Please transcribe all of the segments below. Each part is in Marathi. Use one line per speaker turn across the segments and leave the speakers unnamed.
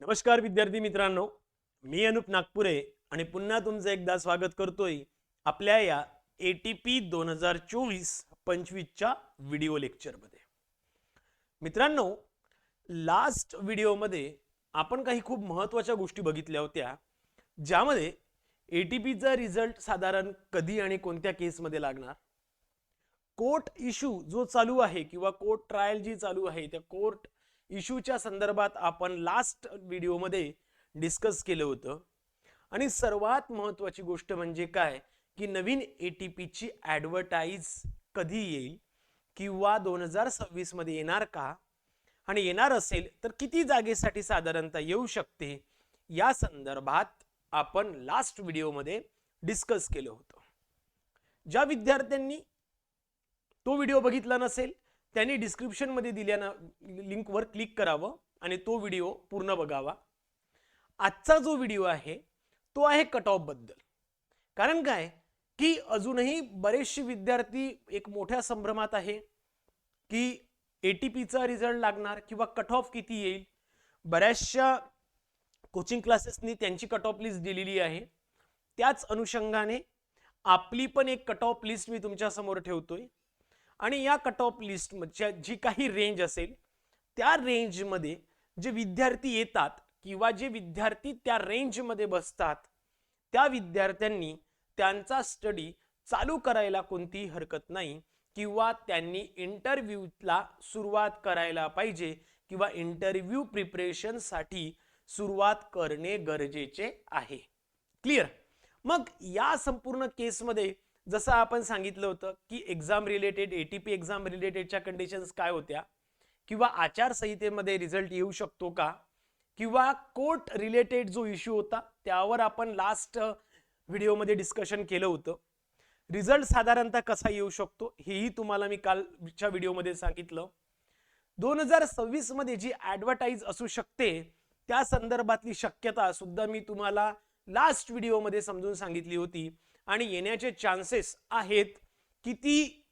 नमस्कार विद्यार्थी मित्रांनो मी अनुप नागपुरे आणि पुन्हा तुमचं एकदा स्वागत करतोय आपल्या या ए टी पी दोन हजार चोवीस पंचवीसच्या व्हिडिओ लेक्चरमध्ये मित्रांनो लास्ट व्हिडिओमध्ये आपण काही खूप महत्त्वाच्या गोष्टी बघितल्या होत्या ज्यामध्ये ए टी पीचा रिझल्ट साधारण कधी आणि कोणत्या केसमध्ये लागणार? कोर्ट इश्यू जो चालू आहे किंवा कोर्ट ट्रायल जी चालू आहे त्या कोर्ट इश्यूच्या संदर्भात आपण लास्ट व्हिडिओमध्ये डिस्कस केलं होतं. आणि सर्वात महत्वाची गोष्ट म्हणजे काय? की नवीन ए टी पीची ॲडव्हर्टाईज कधी येईल? किंवा दोन हजार सव्वीसमध्ये येणार का? आणि येणार असेल तर किती जागेसाठी साधारणतः येऊ शकते? या संदर्भात आपण लास्ट व्हिडिओमध्ये डिस्कस केलं होतं. ज्या विद्यार्थ्यांनी तो व्हिडिओ बघितला नसेल त्यांनी डिस्क्रिप्शनमध्ये दिल्या लिंकवर क्लिक करावं आणि तो व्हिडिओ पूर्ण बघावा. आजचा जो व्हिडिओ आहे तो आहे कट ऑफबद्दल कारण काय? की अजूनही बरेचसे विद्यार्थी एक मोठ्या संभ्रमात आहे की ए टी पीचा रिझल्ट लागणार किंवा कट ऑफ किती येईल. बऱ्याचशा कोचिंग क्लासेसनी त्यांची कट ऑफ लिस्ट दिलेली आहे. त्याच अनुषंगाने आपली पण एक कट ऑफ लिस्ट मी तुमच्यासमोर ठेवतो ठेवतोय. आणि या कट ऑफ लिस्टच्या जी काही रेंज असेल त्या रेंजमध्ये जे विद्यार्थी येतात किंवा जे विद्यार्थी त्या रेंजमध्ये बसतात त्या विद्यार्थ्यांनी त्यांचा स्टडी चालू करायला कोणतीही हरकत नाही किंवा त्यांनी इंटरव्ह्यूला सुरुवात करायला पाहिजे किंवा इंटरव्ह्यू प्रिपरेशनसाठी सुरुवात करणे गरजेचे आहे. क्लिअर मग या संपूर्ण केसमध्ये जसं आपण सांगितलं होतं की एक्झाम रिलेटेड एटीपी एक्झाम रिलेटेडच्या कंडिशन्स काय होत्या? किंवा आचारसंहितेमध्ये रिझल्ट येऊ शकतो का? किंवा कोर्ट रिलेटेड जो इश्यू होता त्यावर आपण लास्ट व्हिडिओमध्ये डिस्कशन केलं होतं. रिझल्ट साधारणतः कसा येऊ शकतो हेही तुम्हाला मी कालच्या व्हिडिओमध्ये सांगितलं. दोन हजार सव्वीसमध्ये जी ॲडव्हर्टाईज असू शकते त्या संदर्भातली शक्यता सुद्धा मी तुम्हाला लास्ट व्हिडिओमध्ये समजून सांगितली होती. आणि येण्याचे चान्सेस आहेत किती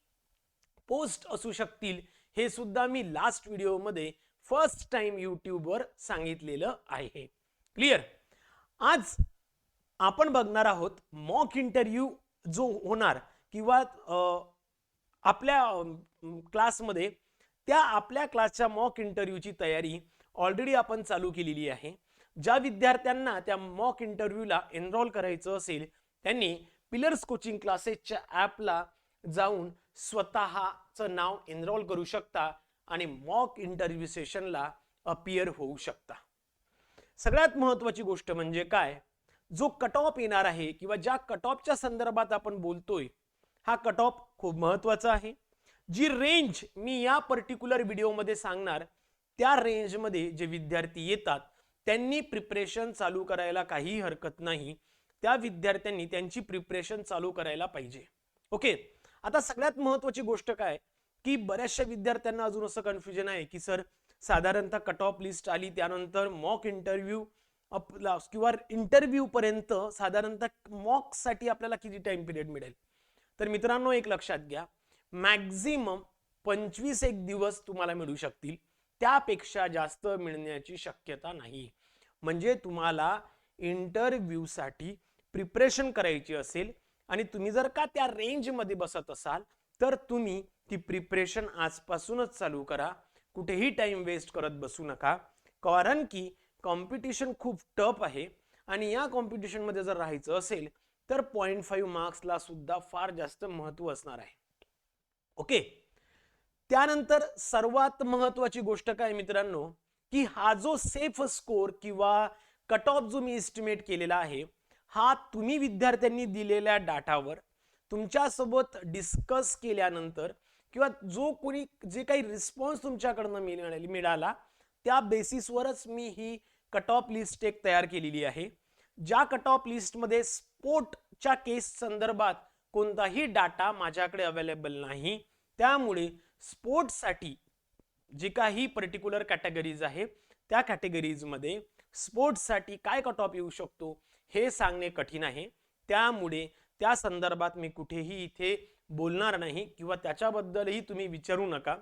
पोस्ट असू शकतील हे सुद्धा मी लास्ट व्हिडिओमध्ये फर्स्ट टाइम यूट्यूबवर सांगितलेलं आहे. क्लिअर आज आपण बघणार आहोत मॉक इंटरव्ह्यू जो होणार किंवा आपल्या क्लासमध्ये त्या आपल्या क्लासच्या मॉक इंटरव्ह्यूची तयारी ऑलरेडी आपण चालू केलेली आहे. ज्या विद्यार्थ्यांना त्या मॉक इंटरव्ह्यूला एनरोल करायचं असेल त्यांनी पिलर्स कोचिंग क्लासेसच्या ॲपला जाऊन स्वतःचं नाव एनरोल करू शकता आणि मॉक इंटरव्ह्यू सेशनला अपियर होऊ शकता. सगळ्यात महत्वाची गोष्ट म्हणजे काय? जो कट ऑफ येणार आहे किंवा ज्या कट ऑफच्या संदर्भात आपण बोलतोय हा कट ऑफ खूप महत्त्वाचा आहे. जी रेंज मी या पर्टिक्युलर व्हिडिओमध्ये सांगणार त्या रेंजमध्ये जे विद्यार्थी येतात त्यांनी प्रिपरेशन चालू करायला काहीही हरकत नाही. त्या विद्यार्थ्यांनी त्यांची प्रिपरेशन चालू करायला पाहिजे. ओके आता सगळ्यात महत्वाची गोष्ट काय? की बऱ्याचशा विद्यार्थ्यांना अजून असं कन्फ्युजन आहे की सर साधारणतः कट ऑफ लिस्ट आली त्यानंतर मॉक इंटरव्ह्यू किंवा इंटरव्ह्यू पर्यंत साधारणतः मॉकसाठी आपल्याला किती टाइम पिरियड मिळेल? तर मित्रांनो एक लक्षात घ्या. मॅक्झिमम पंचवीस एक दिवस तुम्हाला मिळू शकतील. त्यापेक्षा जास्त मिळण्याची शक्यता नाही. म्हणजे तुम्हाला इंटरव्ह्यूसाठी प्रिपरेशन करायची असेल आणि तुम्ही जर का त्या रेंजमध्ये बसत असाल तर तुम्ही ती प्रिपरेशन आजपासूनच चालू करा. कुठेही टाइम वेस्ट करत बसू नका. कारण की कॉम्पिटिशन खूप टफ आहे आणि या कॉम्पिटिशनमध्ये जर राहायचं असेल तर पॉईंट फाईव्ह मार्क्सला सुद्धा फार जास्त महत्त्व असणार आहे. ओके? त्यानंतर सर्वात महत्वाची गोष्ट काय मित्रांनो? की हा जो सेफ स्कोर किंवा कट ऑफ जो मी एस्टिमेट केलेला आहे हा तुम्ही विद्यार्थ्यांनी दिलेल्या डाटावर तुमच्यासोबत डिस्कस केल्यानंतर किंवा जो कोणी जे काही रिस्पॉन्स तुमच्याकडनं मिळाले मिळाला त्या बेसिसवरच मी ही कट ऑफ लिस्ट एक तयार केलेली आहे. ज्या कट ऑफ लिस्टमध्ये स्पोर्टच्या केस संदर्भात कोणताही डाटा माझ्याकडे अवेलेबल नाही त्यामुळे स्पोर्टसाठी जी काही पर्टिक्युलर कॅटेगरीज आहे त्या कॅटेगरीजमध्ये स्पोर्ट्ससाठी काय कट ऑफ येऊ शकतो हे सांगणे कठीण आहे. त्यामुळे त्या संदर्भात मी कुठेही इथे बोलणार नाही किंवा त्याच्याबद्दलही तुम्ही विचारू नका.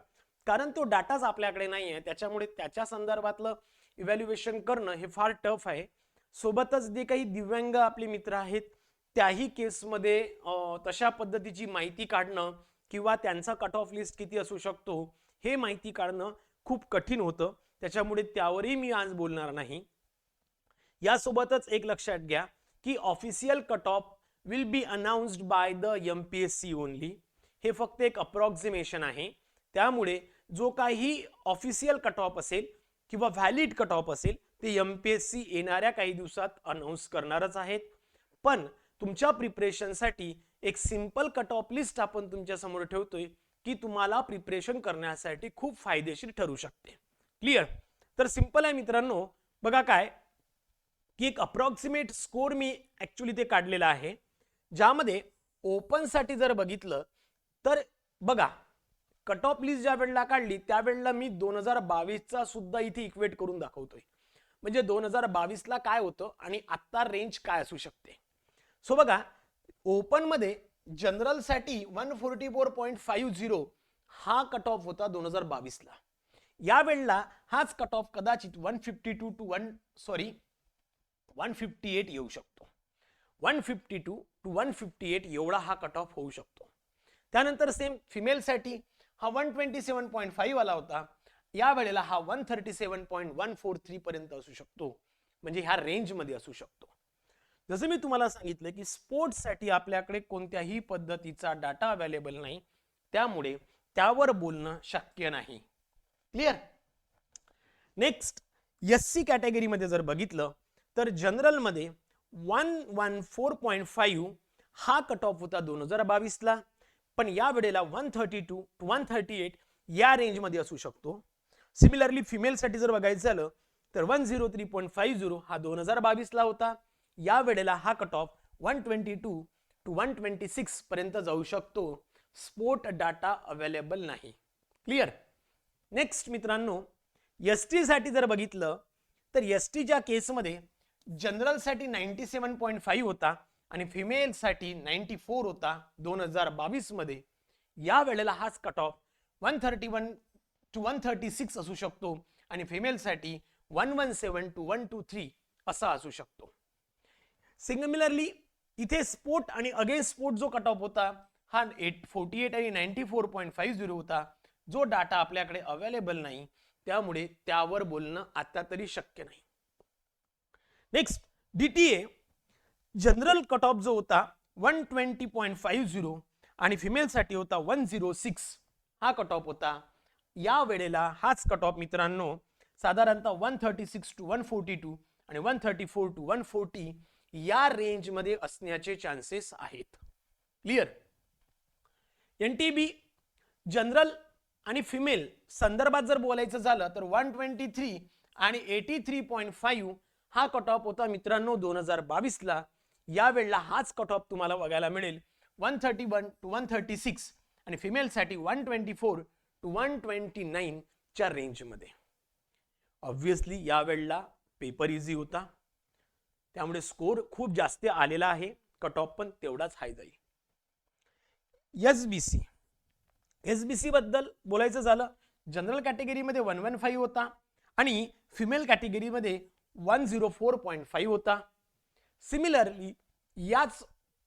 कारण तो डाटाच आपल्याकडे नाही आहे. त्याच्यामुळे त्याच्या संदर्भातलं इव्हॅल्युएशन करणं हे फार टफ आहे. सोबतच जे काही दिव्यांग आपले मित्र आहेत त्याही केसमध्ये तशा पद्धतीची माहिती काढणं किंवा त्यांचा कट ऑफ लिस्ट किती असू शकतो हे माहिती काढणं खूप कठीण होतं. त्याच्यामुळे त्यावरही मी आज बोलणार नाही. यासोबतच एक लक्षात घ्या की official cut off will be announced by the M P S C only हे फक्त एक अप्रॉक्झिमेशन आहे. त्यामुळे जो काही ऑफिशियल कट ऑफ असेल किंवा व्हॅलिड कट ऑफ असेल ते एम पी एस सी येणाऱ्या काही दिवसात अनाऊन्स करणारच आहेत. पण तुमच्या प्रिपरेशनसाठी एक सिंपल कट ऑफ लिस्ट आपण तुमच्यासमोर ठेवतोय की तुम्हाला प्रिपरेशन करण्यासाठी खूप फायदेशीर ठरू शकते. क्लिअर तर सिंपल आहे मित्रांनो. बघा काय? की एक अप्रॉक्सिमेट स्कोर मी ॲक्च्युली ते काढलेला आहे. ज्यामध्ये ओपनसाठी जर बघितलं तर बघा कट ऑफ लिस्ट ज्या वेळेला काढली त्यावेळेला मी दोन हजार बावीसचा सुद्धा इथे इक्वेट करून दाखवतोय. म्हणजे दोन हजार बावीसला काय होतं आणि आत्ता रेंज काय असू शकते. सो बघा ओपनमध्ये जनरलसाठी one forty four point five zero हा कट ऑफ होता दोन हजार बावीसला. या वेळेला हाच कट ऑफ कदाचित one fifty two to one sorry one fifty eight येऊ शकतो. One fifty two to one fifty eight एवढा हा कट ऑफ होऊ शकतो. त्यानंतर सेम फिमेलसाठी हा one twenty seven point five आला होता. या वेळेला हा one thirty seven point one four three पर्यंत असू शकतो. म्हणजे ह्या रेंजमध्ये असू शकतो. जसं मी तुम्हाला सांगितलं की स्पोर्ट्ससाठी आपल्याकडे कोणत्याही पद्धतीचा डाटा अवेलेबल नाही. त्यामुळे त्यावर बोलणं शक्य नाही. क्लिअर नेक्स्ट एस सी कॅटेगरीमध्ये जर बघितलं तर जनरलमध्ये one one four point five हा कट ऑफ होता दोन हजार बावीसला पण या वेळेला one thirty two to one thirty eight या रेंजमध्ये असू शकतो. सिमिलरली फिमेलसाठी जर बघायचं झालं तर one zero three point five zero हा दोन हजार बावीसला होता. या वेळेला हा cut off one twenty two to one twenty six पर्यंत जाऊ शकतो. स्पोर्ट डाटा अवेलेबल नाही. क्लिअर नेक्स्ट मित्रांनो एस टीसाठी जर बघितलं तर एस टीच्या केसमध्ये जनरलसाठी नाईन्टी सेवन पॉईंट फाईव्ह होता आणि फिमेलसाठी नाईन्टी फोर होता दोन हजार बावीसमध्ये. या वेळेला हाच cut off one thirty one to one thirty six असू शकतो आणि फिमेलसाठी one one seven to one two three असा असू शकतो. सिमिलरली इथे स्पोर्ट आणि अगेन्स्ट स्पोर्ट जो कट ऑफ होता हा एट फोर्टी एट आणि ninety four point five zero होता. जो डाटा आपल्याकडे अवेलेबल नाही त्यामुळे त्यावर बोलणं आता तरी शक्य नाही. Next DTA general cut off जो होता one twenty point five zero आणि फिमेलसाठी होता वन झिरो सिक्स हा कट ऑफ होता. या वेळेला हाच कट ऑफ मित्रांनो साधारणतः one thirty six to one forty two आणि one thirty four to one forty या रेंजमध्ये असण्याचे चान्सेस आहेत. Clear N T B general आणि फिमेल संदर्भात जर बोलायचं झालं तर वन ट्वेंटी थ्री आणि एटी थ्री पॉईंट फाईव्ह हा कट ऑफ होता मित्रांनो दोन हजार बावीसला. या वेळेला हाच कट ऑफ तुम्हाला बघायला मिळेल. One thirty one to one thirty six आणि फिमेलसाठी one twenty four to one twenty नाईनच्या रेंजमध्ये ऑब्व्हियसली या वेळेला पेपर इझी होता. त्यामुळे स्कोर खूप जास्त आलेला आहे. कट ऑफ पण तेवढाच हाय जाईल. S B C S B C बद्दल बोलायचं झालं जनरल कॅटेगरीमध्ये वन वन फाईव्ह होता आणि फिमेल कॅटेगरीमध्ये one zero four point five होता. सिमिलरली याच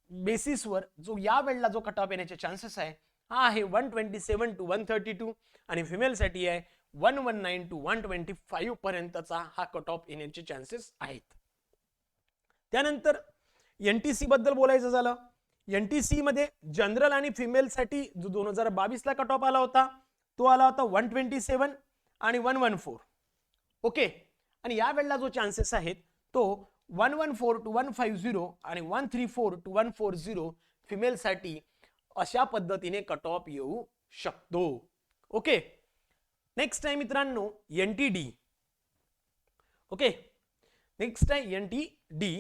बेसिसवर जो या वेळेला जो कट ऑफ येण्याचे चान्सेस आहे हा आहे one twenty seven to one thirty two आणि फिमेलसाठी आहे one one nine to one twenty five पर्यंतचा हा कट ऑफ येण्याचे चान्सेस आहेत. त्यानंतर एन टी सी बद्दल बोलायचं झालं. एन टी सी मध्ये जनरल आणि फिमेलसाठी जो दोन हजार बावीसला कट ऑफ आला होता तो आला होता वन ट्वेंटी सेवन आणि वन वन फोर ओके आणि या वेळेला जो चान्सेस आहेत तो one one four to one five zero आणि one three four to one four zero फिमेलसाठी अशा पद्धतीने कट ऑफ येऊ शकतो. ओके नेक्स्ट आहे मित्रांनो N T D okay next आहे एन टी डी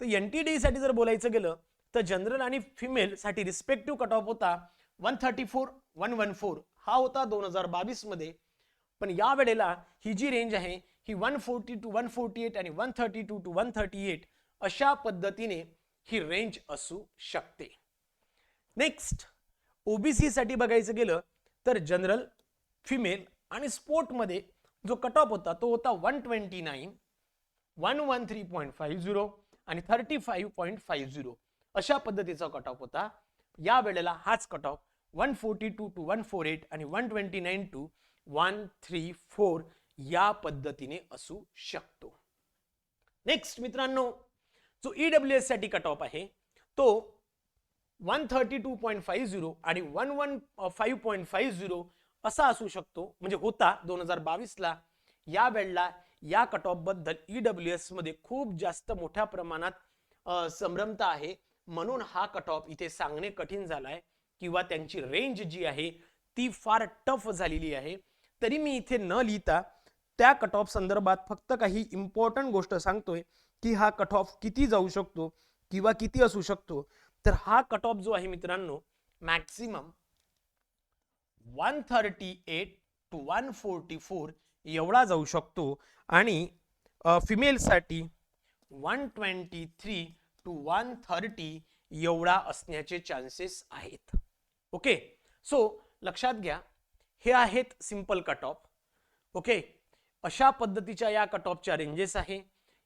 तर एन टी डी साठी जर बोलायचं गेलं तर जनरल आणि फिमेल साठी रिस्पेक्टिव्ह कट ऑफ होता one thirty four one one four हा होता दोन हजार बावीसमध्ये पण या वेळेला ही जी रेंज आहे ही one forty two one forty eight आणि one thirty two two one thirty eight अशा पद्धतीने ही रेंज असू शकते. नेक्स्ट ओबीसी साठी बघायचं गेलं तर जनरल फिमेल आणि स्पोर्टमध्ये जो कट ऑफ होता तो होता one twenty nine one one three point five zero आणि thirty five point five zero अशा पद्धतीचा कट ऑफ होता. या वेळेला हाच cut off one forty two to one four eight आणि one twenty nine to one three four या पद्धतीने असू शकतो. नेक्स्ट मित्रांनो जो ईडब्ल्यू एससाठी कट ऑफ आहे तो one thirty two point five zero आणि one one five point five zero असा असू शकतो. म्हणजे होता दोन हजार बावीसला. या वेळेला या कट ऑफबद्दल ईडब्ल्यू एसमध्ये खूप जास्त मोठ्या प्रमाणात संभ्रमता आहे. म्हणून हा कट ऑफ इथे सांगणे कठीण झालाय किंवा त्यांची रेंज जी आहे ती फार टफ झालेली आहे. तरी मी इथे न लिहिता त्या कट ऑफ संदर्भात फक्त काही इम्पॉर्टंट गोष्ट सांगतोय की हा कट ऑफ किती जाऊ शकतो किंवा किती असू शकतो. तर हा कट ऑफ जो आहे मित्रांनो maximum one thirty eight to one forty four एवढा जाऊ शकतो. आणि फिमेलसाठी one twenty three to one thirty एवढा असण्याचे चान्सेस आहेत. ओके सो लक्षात घ्या. हे आहेत सिंपल कट ऑफ ओके अशा पद्धतीच्या या कट ऑफच्या रेंजेस आहे.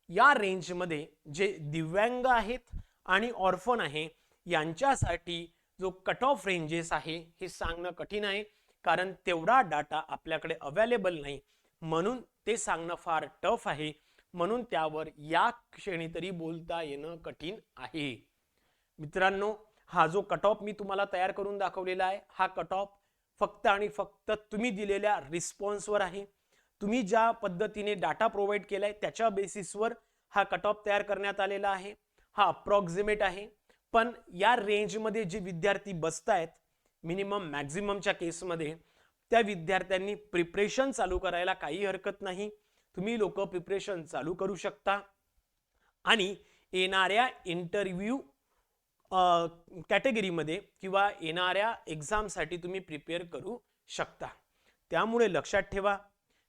या रेंजमध्ये जे दिव्यांग आहेत आणि ऑर्फन आहे यांच्यासाठी जो कट ऑफ रेंजेस आहे हे सांगणं कठीण आहे. कारण तेवढा डाटा आपल्याकडे अवेलेबल नाही. म्हणून ते सांगणं फार टफ आहे. म्हणून त्यावर या क्षणी तरी बोलता येणं कठीण आहे. मित्रांनो हा जो कट ऑफ मी तुम्हाला तयार करून दाखवलेला आहे हा कट ऑफ फक्त आणि फक्त तुम्ही दिलेल्या रिस्पॉन्सवर आहे. तुम्ही ज्या पद्धतीने डाटा प्रोव्हाइड केला आहे त्याच्या बेसिसवर हा कट ऑफ तयार करण्यात आलेला आहे. हा अप्रॉक्झिमेट आहे. पण या रेंजमध्ये जे विद्यार्थी बसत आहेत मिनिमम मॅक्झिममच्या केसमध्ये त्या विद्यार्थ्यांनी प्रिपरेशन चालू करायला काही हरकत नाही. तुम्ही लोक प्रिपरेशन चालू करू शकता. आणि येणाऱ्या इंटरव्ह्यू कॅटेगरीमध्ये किंवा येणाऱ्या एक्झामसाठी तुम्ही प्रिपेअर करू शकता. त्यामुळे लक्षात ठेवा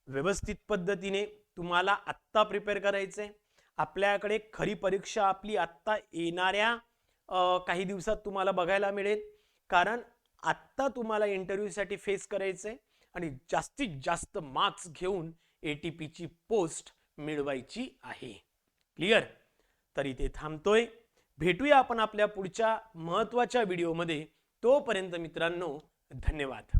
व्यवस्थित पद्धतीने तुम्हाला आत्ता प्रिपेअर करायचंय. आपल्याकडे खरी परीक्षा आपली आत्ता येणाऱ्या काही दिवसात तुम्हाला बघायला मिळेल. कारण आत्ता तुम्हाला इंटरव्ह्यूसाठी फेस करायचंय आणि जास्तीत जास्त मार्क्स घेऊन ए टी पीची पोस्ट मिळवायची आहे. क्लिअर तर इथे थांबतोय. भेटूया आपण आपल्या पुढच्या महत्त्वाच्या व्हिडिओमध्ये तोपर्यंत मित्रांनो धन्यवाद.